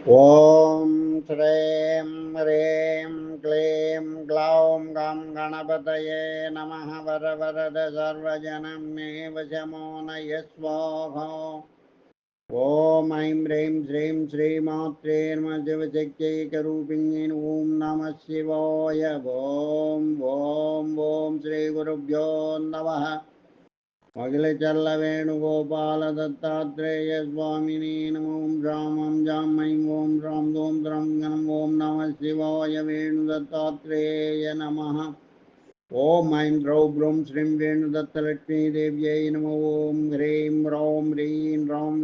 ॐ श्रीं ह्रीं क्लीं ग्लौं गं गणपतये नमः वरवरद सर्वजनं मे वशमो नय स्वाहा ॐ ऐं ह्रीं श्रीं श्रीमात्रेर्मशिवशक्त्यैकरूपिण्यै ॐ नमः शिवाय ॐ ॐ ॐ श्रीगुरुभ्यो नमः అఖిలచల్ల వేణుగోపాల దత్తాత్రేయ స్వామిని ఓం రామం జాం ఐం ఓం రాం ఓం ద్రం గణం ఓం నమ శివాయ వేణు దత్తాత్రేయ నమ ఓం ఐం ద్రౌ బ్రౌం శ్రీం వేణు దత్తలక్ష్మీదేవ్యై నమ ఓం హ్రీం రౌం హ్రీం రాం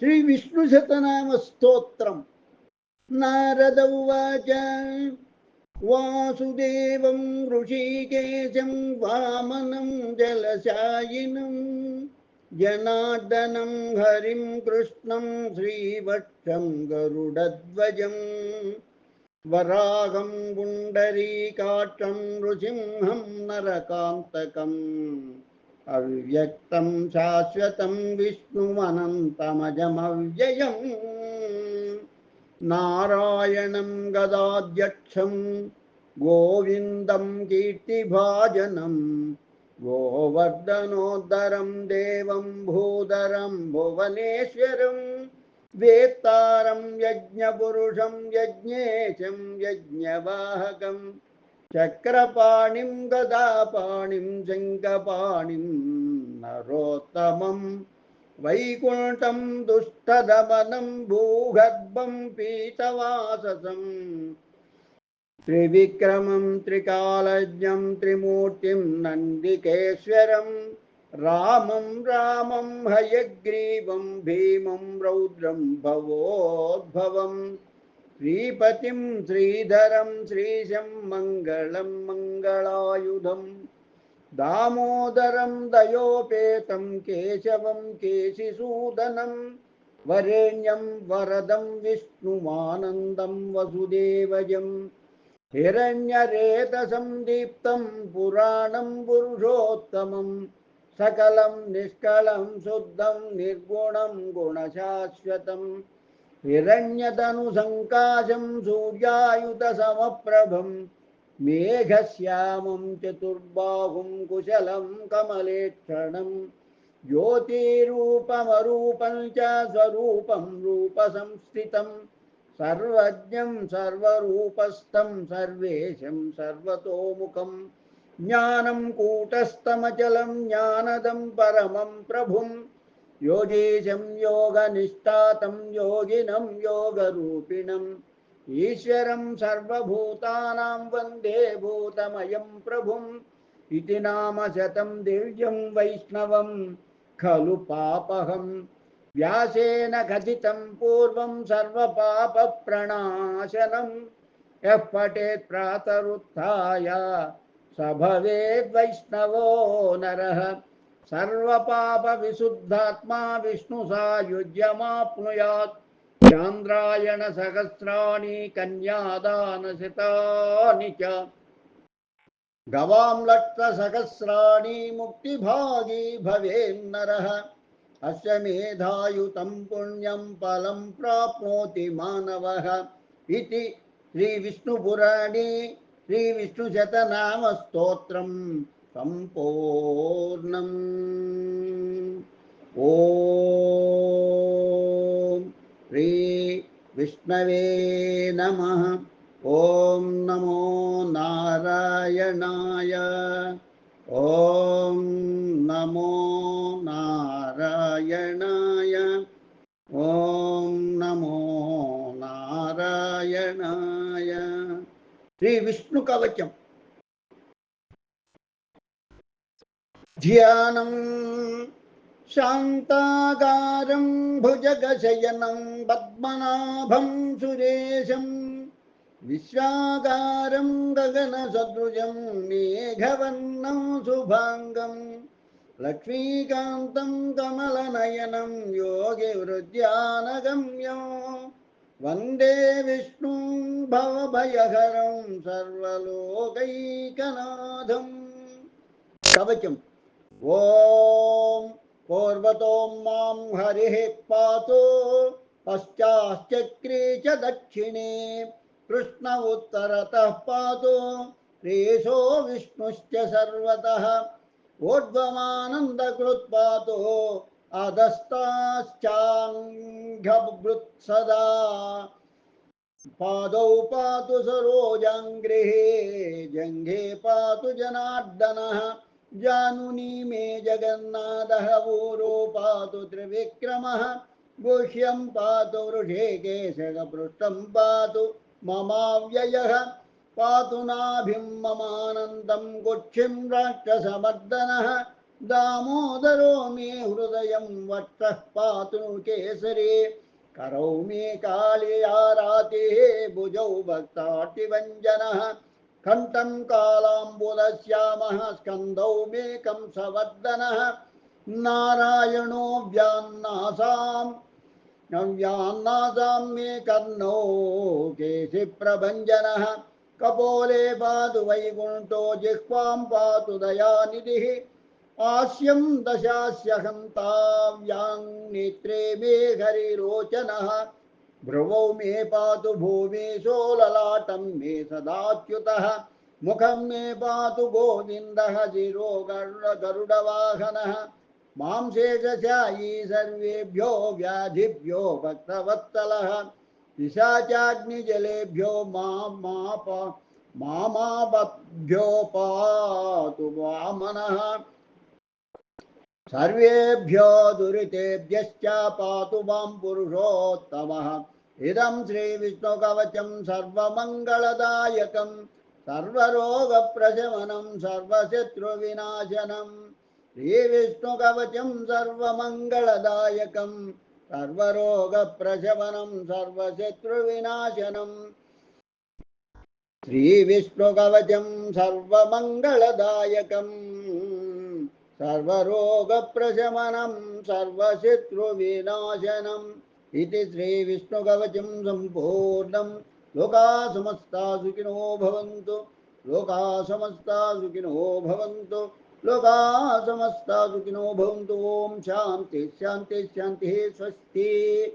श्रीविष्णुशतनामस्तोत्रम्। नारद उवाच वासुदेवं ऋषिकेशं वामनं जलशायिनं जनार्दनं हरिं कृष्णं श्रीवक्षं गरुडध्वजं वराहं पुण्डरीकाक्षं नृसिंहं नरकान्तकम्। అవ్యక్తం శాశ్వతం విష్ణుమనంతమజమవ్యయం. నారాయణం గదాధ్యక్షం గోవిందం కీర్తిభాజనం గోవర్ధనోద్ధరం దేవం భూధరం భువనేశ్వరం వేత్తారం యజ్ఞపురుషం యజ్ఞేశం యజ్ఞవాహకం. చక్రపాణిం గదాపాణిం జంగపాణిం నరోత్తమం వైకుంఠం దుష్టదమనం భూగర్భం పీతవాససం త్రివిక్రమం త్రికాలజ్ఞం త్రిమూర్తిం నందికేశ్వరం రామం రామం హయగ్రీవం భీమం రౌద్రం భవోద్భవం श्रीपतिं श्रीधरं श्रीशं मङ्गलं मङ्गलायुधं दामोदरं दयोपेतं केशवं केशिसूदनं वरेण्यं वरदं विष्णुमानन्दं वसुदेवजं हिरण्यरेतसं दीप्तं पुराणं पुरुषोत्तमं सकलं निष्कलं शुद्धं निर्गुणं गुणशाश्वतम्। हिरण्यतनुसङ्काशं सूर्यायुतसमप्रभं मेघश्यामं चतुर्बाहुं कुशलं कमलेक्षणं ज्योतिरूपमरूपं च स्वरूपं रूपसंस्थितं सर्वज्ञं सर्वरूपस्थं सर्वेशं सर्वतोमुखं ज्ञानं कूटस्थमचलं ज्ञानदं परमं प्रभुम् योगीशं योगनिष्ठातं, योगिनं योगरूपिणम्। ईश्वरं सर्वभूतानां वंदे भूतमयं प्रभुम्। इति नाम शतं दिव्यं वैष्णवं, खलु पापहं व्यासेन कथितं पूर्वं सर्वपापप्रणाशनं यः पठेत् प्रातरुत्थाय, स भवेद्वैष्णवो नरः। सर्वपापविशुद्धात्मा विष्णुसायुज्यमाप्नुयात् चान्द्रायणसहस्राणि कन्यादानशतानि च गवां लक्षसहस्राणि मुक्तिभागी भवेन्नरः अस्य मेधायुतं पुण्यं फलं प्राप्नोति मानवः इति श्रीविष्णुपुराणे श्रीविष्णुशतनामस्तोत्रम् सम्पूर्णम् ॐ श्री विष्णवे नमः ॐ नमो नारायणाय ॐ नमो नारायणाय ॐ नमो नारायणाय श्रीविष्णुकवचम् ध्यानम शान्तागारं, भुजगशयनं, पद्मनाभं, सुरेशं, विश्वागारं, गगनसदृजं, मेघवर्णं, शुभाङ्गं, लक्ष्मीकान्तं, कमलनयनं, योगिवृद्ध्यानगम्यं, वंदे विष्णुं, भवभयहरं सर्वलोकैकनाथम् कवचम् ॐ पूर्वतों माँ हरिः पातु च दक्षिणे। कृष्ण उत्तरतः पातु, प्रेषो विष्णुश्च सर्वतः। ऊर्ध्वमानन्दकृत् पातु अधस्ताश्चाङ्घभृत्सदा पादौ पातु सरोजाङ्ग्रिः जङ्घे पातु जनार्दनः। जानुनी मे जगन्नाथः ऊरो पातु त्रिविक्रमः, गुह्यं पातु केशकपृष्ठं पातु ममाव्ययः। पातु नाभिं ममानन्दं कुक्षिं राक्षसमर्दनः दामोदरो मे हृदयं वक्षः पातु केसरी। करौ मे कालियारातिः भुजौ भक्ताटिभञ्जनः। कण्ठं कालाम्बुदश्यामः स्कन्दौ मे कंसवर्धनः नारायणो नव्यान्नासां मे कर्णौ केशिप्रभञ्जनः। कपोले पातु वैकुण्ठो जिह्वां पातु दयानिधिः। हास्यं दशास्यहं ताव्यां नेत्रे मे हरिरोचनः। भ्रुवौ मे पातु भूमिशो ललाटं मे सदाच्युतः। मुखं मे पातु गोविन्दः शिरो गरुड गरुडवाहनः माँ शेषशायी सर्वेभ्यो व्याधिभ्यो भक्तवत्सलः। पिशाचाग्निजलेभ्यो माँ माप मामापभ्यो पातु वामनः। सर्वेभ्यो दुरितेभ्यश्च पातु माँ पुरुषोत्तमः। ఇదం శ్రీ విష్ణు కవచం సర్వమంగళదాయకం సర్వరోగ ప్రశమనం సర్వశత్రు వినాశనం శ్రీ విష్ణు కవచం సర్వమంగళదాయకం సర్వరోగ ప్రశమనం సర్వశత్రు వినాశనం శ్రీ విష్ణు కవచం సర్వమంగళదాయకం సర్వరోగ ప్రశమనం సర్వశత్రు వినాశనం इति श्रीविष्णुकवचं सम्पूर्णं लोका समस्ता सुखिनो भवन्तु। लोका समस्ता सुखिनो भवन्तु। लोका समस्ता सुखिनो भवन्तु। ॐ शान्ति शान्ति, शान्तिः स्वस्ति।